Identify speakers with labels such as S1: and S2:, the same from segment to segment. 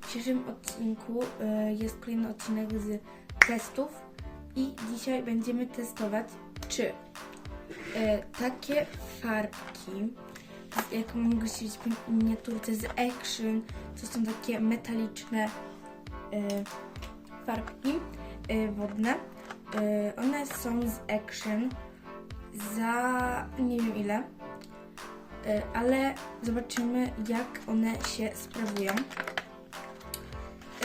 S1: W dzisiejszym odcinku e, jest kolejny odcinek z testów i dzisiaj będziemy testować, czy e, takie farbki, z- jak mogliście widzieć w miniaturce z Action, to są takie metaliczne e, farbki wodne. E, one są z Action za nie wiem ile, e, ale zobaczymy jak one się sprawują.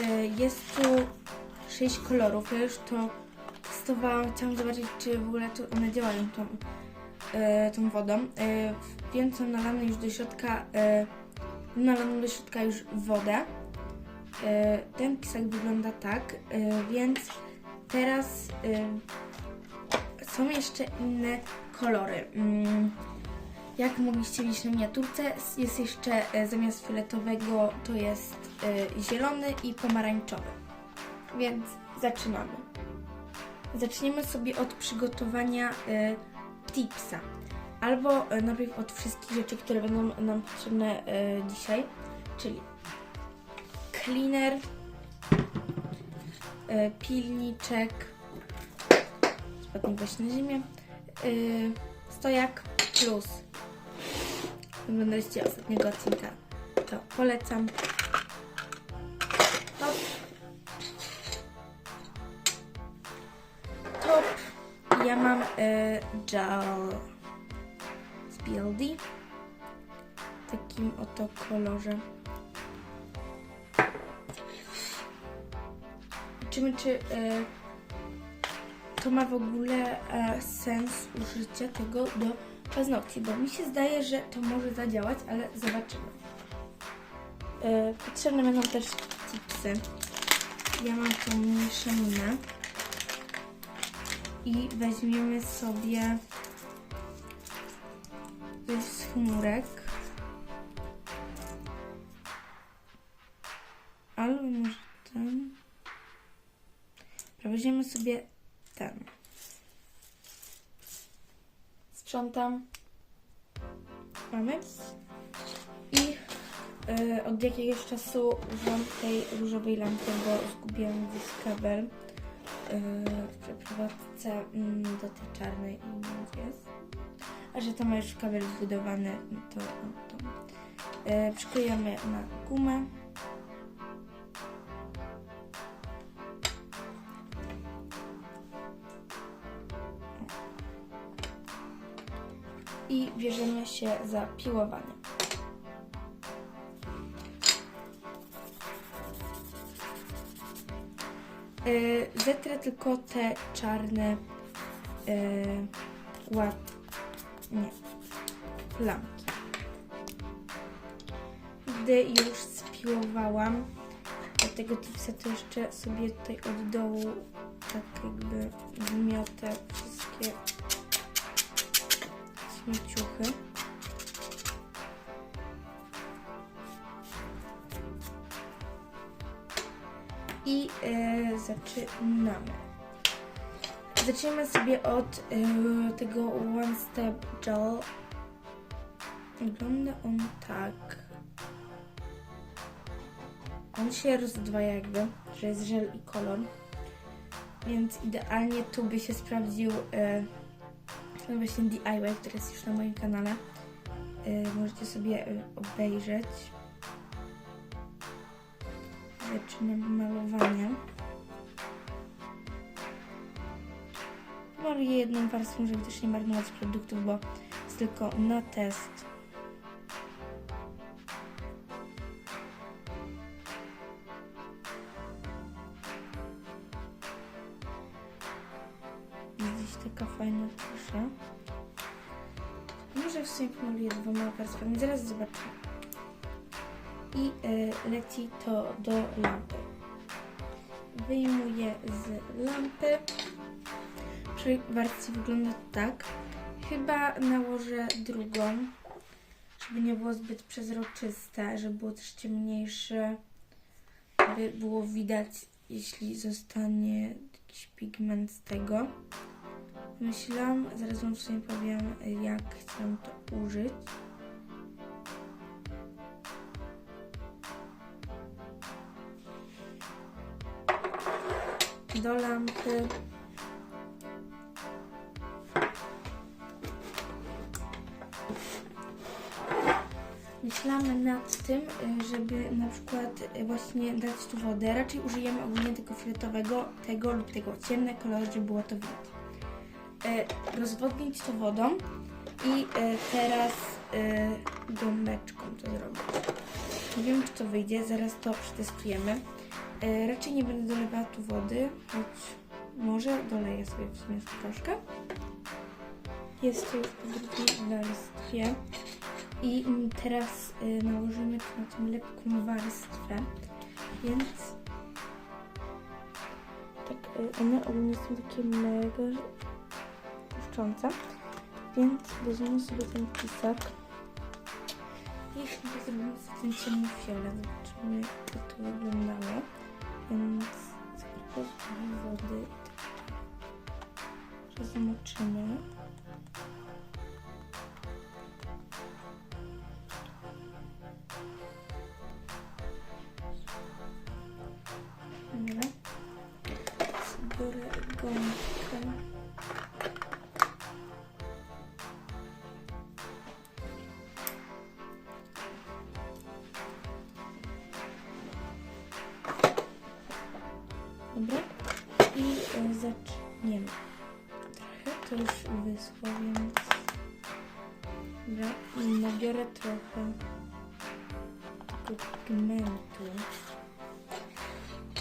S1: E, Jest tu 6 kolorów. Ja już to testowałam. Chciałam zobaczyć, czy w ogóle one działają tą, tą wodą. Wiem, co nalane już do środka. E, nalano do środka już wodę. Ten pisak wygląda tak, więc teraz e, są jeszcze inne kolory. Mm, Jak mogliście widzieć na miniaturce, jest jeszcze e, zamiast fioletowego to jest e, zielony i pomarańczowy. Więc zaczynamy. Zaczniemy sobie od przygotowania e, tipsa. Albo najpierw od wszystkich rzeczy, które będą nam potrzebne dzisiaj, czyli cleaner, pilniczek, spadnie właśnie na ziemię, e, stojak plus oglądaliście ostatniego odcinka, to polecam. Top. Top. Ja mam y, gel z BLD w takim oto kolorze. Zobaczymy, czy y, to ma w ogóle e, sens użycia tego do paznokci, bo mi się zdaje, że to może zadziałać, ale zobaczymy. E, potrzebne będą też chipsy. Ja mam tą mieszaninę. I weźmiemy sobie z chmurek. Weźmiemy sobie ten. Sprzątam. Mamy. I y, od jakiegoś czasu używam tej różowej lampy, bo zgubiłam gdzieś kabel y, w przeprowadzce mm, do tej czarnej i jest. A że to ma już kabel wbudowany, to, to y, przyklejamy na gumę. I bierzemy się za piłowanie. Yy, zetrę tylko te czarne yy, łap... nie, plamki. Gdy już spiłowałam tego tipsa, to jeszcze sobie tutaj od dołu tak jakby wymiotę wszystkie śmieciuchy. I e, zaczynamy. Zaczniemy sobie od e, tego One Step Gel. Wygląda on tak. On się rozdwaja jakby, że jest żel i kolor. Więc idealnie tu by się sprawdził e, ten właśnie DIY, który jest już na moim kanale. Y, możecie sobie y, obejrzeć. Zaczynam malowanie. Maluję jedną warstwą, żeby też nie marnować produktów, bo jest tylko na test. Taka fajna tusza. Może w sumie pomaluję dwoma warstwami. Zaraz zobaczymy. I y, leci to do lampy. Wyjmuję z lampy. Przy warstwie wygląda tak. Chyba nałożę drugą, żeby nie było zbyt przezroczyste, żeby było też ciemniejsze, aby było widać, jeśli zostanie jakiś pigment z tego. Myślałam, zaraz wam w sumie powiem, jak chcę to użyć. Do lampy. Myślałam nad tym, żeby na przykład właśnie dać tu wodę. Raczej użyjemy ogólnie tego fioletowego, tego lub tego ciemne kolory, żeby było to widać. E, rozwodnić to wodą i e, teraz e, gąbeczką to zrobić. Nie wiem, czy to wyjdzie, zaraz to przetestujemy. Raczej nie będę dolewała tu wody, choć może doleję sobie w sumie troszkę. Jest to już po drugiej warstwie. I teraz nałożymy to na tą lepką warstwę, więc tak, one ogólnie są takie mega błyszczące, więc weźmiemy sobie ten pisak i chyba zrobimy sobie ten ciemny fiolet, zobaczymy jak to wyglądało, więc zaproponuję wody i to zmoczymy.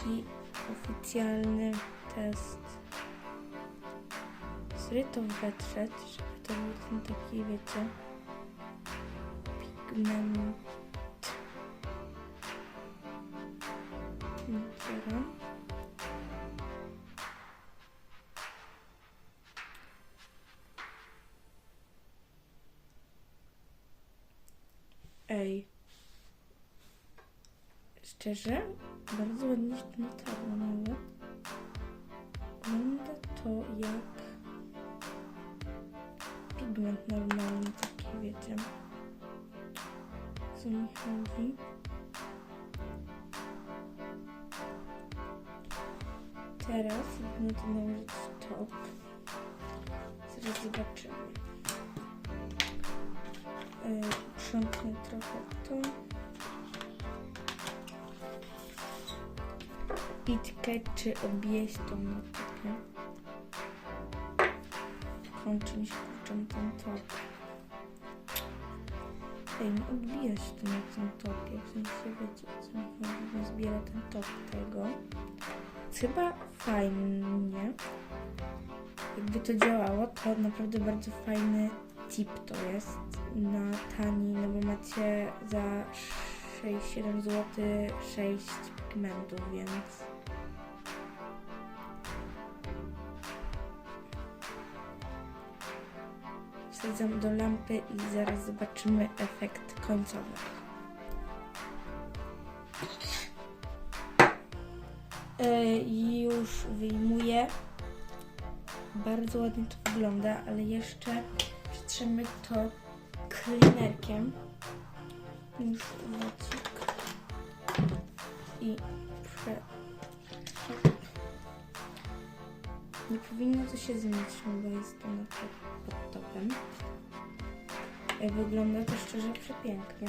S1: Taki oficjalny test. Sobie to wetrzeć, żeby to był ten taki, wiecie, pigment. Dobra. Ej. Szczerze, bardzo ładnie się notało nawet. Wygląda to jak pigment normalny, taki wiecie. Co mi chodzi? Teraz będę to nałożyć top. Zaraz zobaczymy. Yy, trochę to. Pitkę, czy objeść tą notkę. Mi się kurczą ten top. Ej, no odbija się to na tym topie, w sensie wiecie co mi chodzi, bo zbiera ten top tego. Chyba fajnie. Jakby to działało, to naprawdę bardzo fajny tip to jest na tani, no bo macie za 6-7 zł 6 pigmentów, więc wsadzam do lampy i zaraz zobaczymy efekt końcowy. E, już wyjmuję. Bardzo ładnie to wygląda, ale jeszcze przetrzemy to cleanerkiem. Już. I prze... Nie powinno to się zmienić, no bo jest to na pod topem. E, Wygląda to szczerze przepięknie.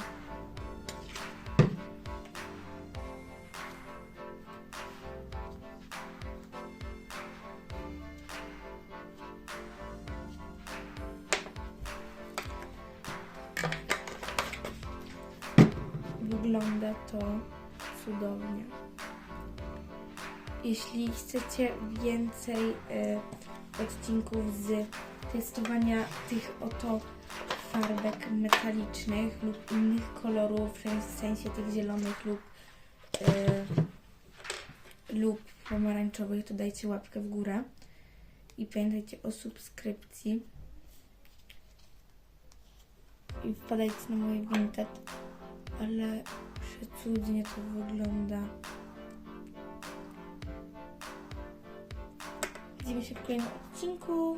S1: Wygląda to cudownie. Jeśli chcecie więcej e, odcinków z testowania tych oto farbek metalicznych lub innych kolorów, w sensie tych zielonych lub, e, lub pomarańczowych, to dajcie łapkę w górę. I pamiętajcie o subskrypcji. I wpadajcie na moje Vinted. Ale przecudnie to wygląda. Widzimy się w kolejnym odcinku.